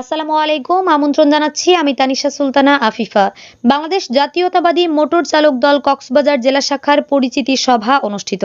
আসসালামু আলাইকুম, আমন্ত্রণ জানাচ্ছি আমি তানিশা সুলতানা আফিফা। বাংলাদেশ জাতীয়তাবাদী মোটর চালক দল কক্সবাজার জেলা শাখার পরিচিতি সভা অনুষ্ঠিত।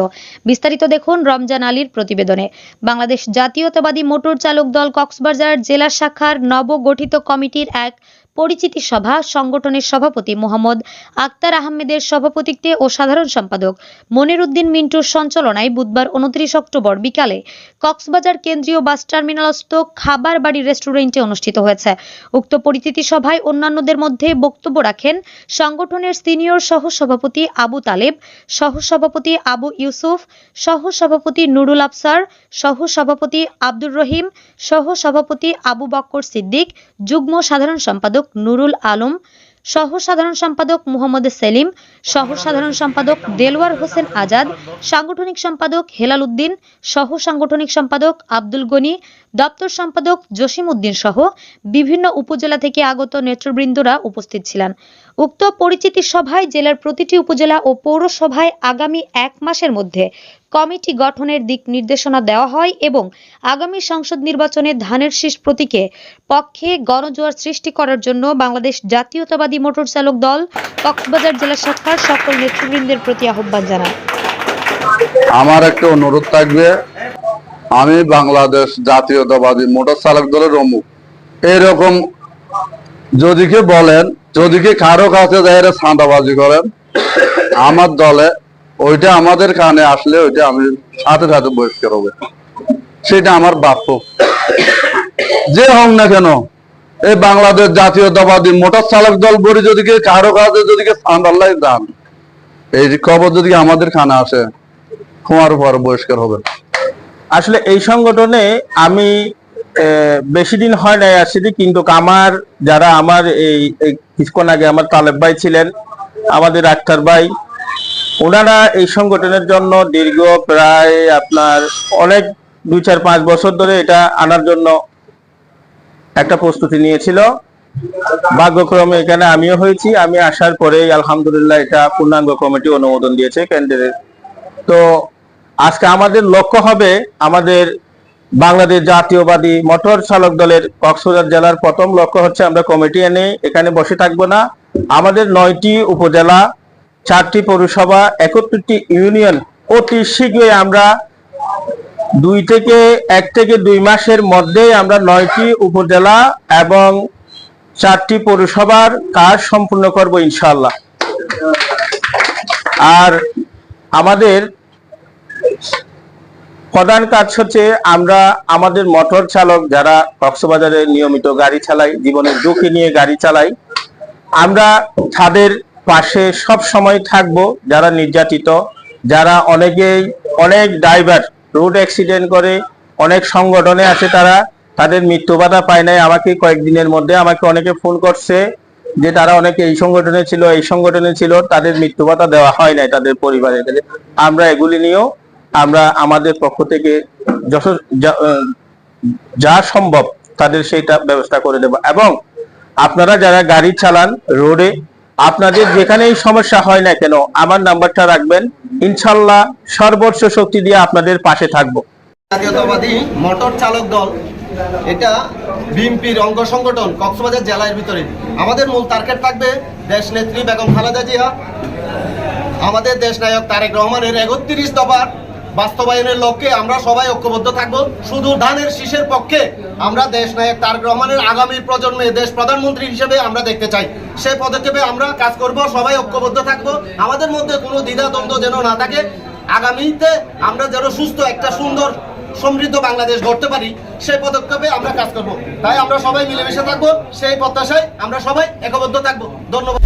বিস্তারিত দেখুন রমজান আলীর প্রতিবেদনে। বাংলাদেশ জাতীয়তাবাদী মোটর চালক দল কক্সবাজার জেলা শাখার নবগঠিত কমিটির এক পরিচিতি সভা, সংগঠনের সভাপতি মোহাম্মদ আক্তার আহমেদের সভাপতিত্বে ও সাধারণ সম্পাদক মনির উদ্দিন মিন্টুর সঞ্চালনায় বুধবার উনত্রিশ অক্টোবর বিকালে কক্সবাজার কেন্দ্রীয় বাস টার্মিনালস্থ খাবার বাড়ি রেস্টুরেন্টে অনুষ্ঠিত হয়েছে। উক্ত পরিচিতি সভায় অন্যান্যদের মধ্যে বক্তব্য রাখেন সংগঠনের সিনিয়র সহ সভাপতি আবু তালেব সহ সভাপতি আবু ইউসুফ সহ সভাপতি নুরুল আফসার সহ সভাপতি আব্দুর রহিম সহ সভাপতি আবু বক্কর সিদ্দিক, যুগ্ম সাধারণ সম্পাদক নুরুল আলম সহ সাধারণ সম্পাদক মোহাম্মদ সেলিম সহ সাধারণ সম্পাদক দেলওয়ার হোসেন আজাদ, সাংগঠনিক সম্পাদক হেলাল উদ্দিন সহ সাংগঠনিক সম্পাদক আব্দুল গনি, দপ্তর সম্পাদক জসিম উদ্দিন সহ বিভিন্ন উপজেলা থেকে আগত নেতৃবৃন্দরা উপস্থিত ছিলেন। উক্ত পরিচিতি সভায় জেলার প্রতিটি উপজেলা ও পৌরসভায় আগামী এক মাসের মধ্যে কমিটি গঠনের দিক নির্দেশনা দেওয়া হয় এবং আগামী সংসদ নির্বাচনে ধানের শীষ প্রতীকে পক্ষে গণজোয়ার সৃষ্টি করার জন্য বাংলাদেশ জাতীয়তাবাদী মোটর চালক দল, কক্সবাজার জেলা শাখার সকল নেতৃবৃন্দের প্রতি আহ্বান জানায়। আমার একটা অনুরোধ থাকবে, আমি বাংলাদেশ জাতীয়তাবাদী মোটর চালক দলের অমুক। এরকম যদি কে বলেন, যদি কে কারও কাছে যায় ছাঁদাবাজি করেন, আমার দলে ওইটা আমাদের কানে আসলে ওইটা আমি সাথে সাথে বহিষ্কার হবে। সেটা আমার বাপ্য যে হোক না কেন, এই বাংলাদেশ জাতীয় জাতীয়তাবাদী মোটর চালক দল বলি যদি কারও কাছে যদি ছাঁদাল্লাই যান এই খবর যদি আমাদের কানে আসে তোমার উপর বহিষ্কার হবে। আসলে এই সংগঠনে আমি বেশি দিন হয় নাই আসছি কিন্তু আমার যারা আমার এই কিছুক্ষণ আগে আমার তালেব ভাই ছিলেন, আমাদের আক্তার ভাই ওনারা এই সংগঠনের জন্য দীর্ঘ প্রায় আপনার অনেক দুই চার পাঁচ বছর ধরে এটা আনার জন্য একটা প্রস্তুতি নিয়েছিল। ভাগ্যক্রমে এখানে আমিও হয়েছি। আমি আসার পরেই আলহামদুলিল্লাহ এটা পূর্ণাঙ্গ কমিটি অনুমোদন দিয়েছে কেন্দ্রের। তো আজকে আমাদের লক্ষ্য হবে আমাদের বাংলাদেশ জাতীয়বাদী মোটর চালক দলের কক্সবাজার জেলার প্রথম লক্ষ্য হচ্ছে আমরা কমিটি এনে এখানে বসে থাকব না। আমাদের নয়টি উপজেলা চারটি পৌরসভা, একত্রিশটি ইউনিয়ন। অতি শীঘ্রই আমরা দুই থেকে, এক থেকে দুই মাসের মধ্যেই আমরা নয়টি উপজেলা এবং চারটি পৌরসভার কাজ সম্পূর্ণ করব ইনশাল্লাহ আর আমাদের প্রধান কাজ হচ্ছে আমরা আমাদের মোটর চালক যারা কক্সবাজারে নিয়মিত গাড়ি চালাই জীবনের ঝুঁকি নিয়ে গাড়ি চালাই আমরা তাদের পাশে সব সময় থাকব যারা নির্যাতিত, যারা অনেকেই, অনেক ড্রাইভার রোড অ্যাক্সিডেন্ট করে, অনেক সংগঠনে আছে তারা, তাদের মৃত্যু বাধা পায় নাই। আমাকে কয়েকদিনের মধ্যে আমাকে অনেকে ফোন করছে যে তারা অনেকে এই সংগঠনে ছিল, এই সংগঠনে ছিল, তাদের মৃত্যু ভাতা দেওয়া হয় নাই তাদের পরিবারের আমরা এগুলি নিয়েও আমরা আমাদের পক্ষ থেকে যা সম্ভব তাদের সেইটা ব্যবস্থা করে দেব। এবং আপনারা যারা গাড়ি চালান রোডে আপনাদের যেখানেই সমস্যা হয় না কেন, আমার নাম্বারটা রাখবেন। ইনশাল্লাহ সর্বোচ্চ শক্তি দিয়ে আপনাদের পাশে থাকব। জাতীয়তাবাদী মোটর চালক দল, এটা বিএনপির অঙ্গ সংগঠন কক্সবাজার জেলার ভিতরে। আমাদের মূল টার্গেট থাকবে দেশ নেত্রী বেগম খালেদা জিয়া, আমাদের দেশ নায়ক তারেক রহমানের একত্রিশ দফার বাস্তবায়নের লক্ষ্যে আমরা সবাই ঐক্যবদ্ধ থাকব। শুধু ধানের শীষের পক্ষে আমরা দেশ নায়ক তারেক রহমানের আগামী প্রজন্মে দেশ প্রধানমন্ত্রী হিসেবে আমরা দেখতে চাই। সেই পদক্ষেপে আমরা কাজ করব, সবাই ঐক্যবদ্ধ থাকব। আমাদের মধ্যে কোনো দ্বিধাদ্বন্দ্ব যেন না থাকে। আগামীতে আমরা যেন সুস্থ একটা সুন্দর সমৃদ্ধ বাংলাদেশ গড়তে পারি সেই পদক্ষেপে আমরা কাজ করব। তাই আমরা সবাই মিলেমিশে থাকব, সেই প্রত্যাশায় আমরা সবাই একবদ্ধ থাকব। ধন্যবাদ।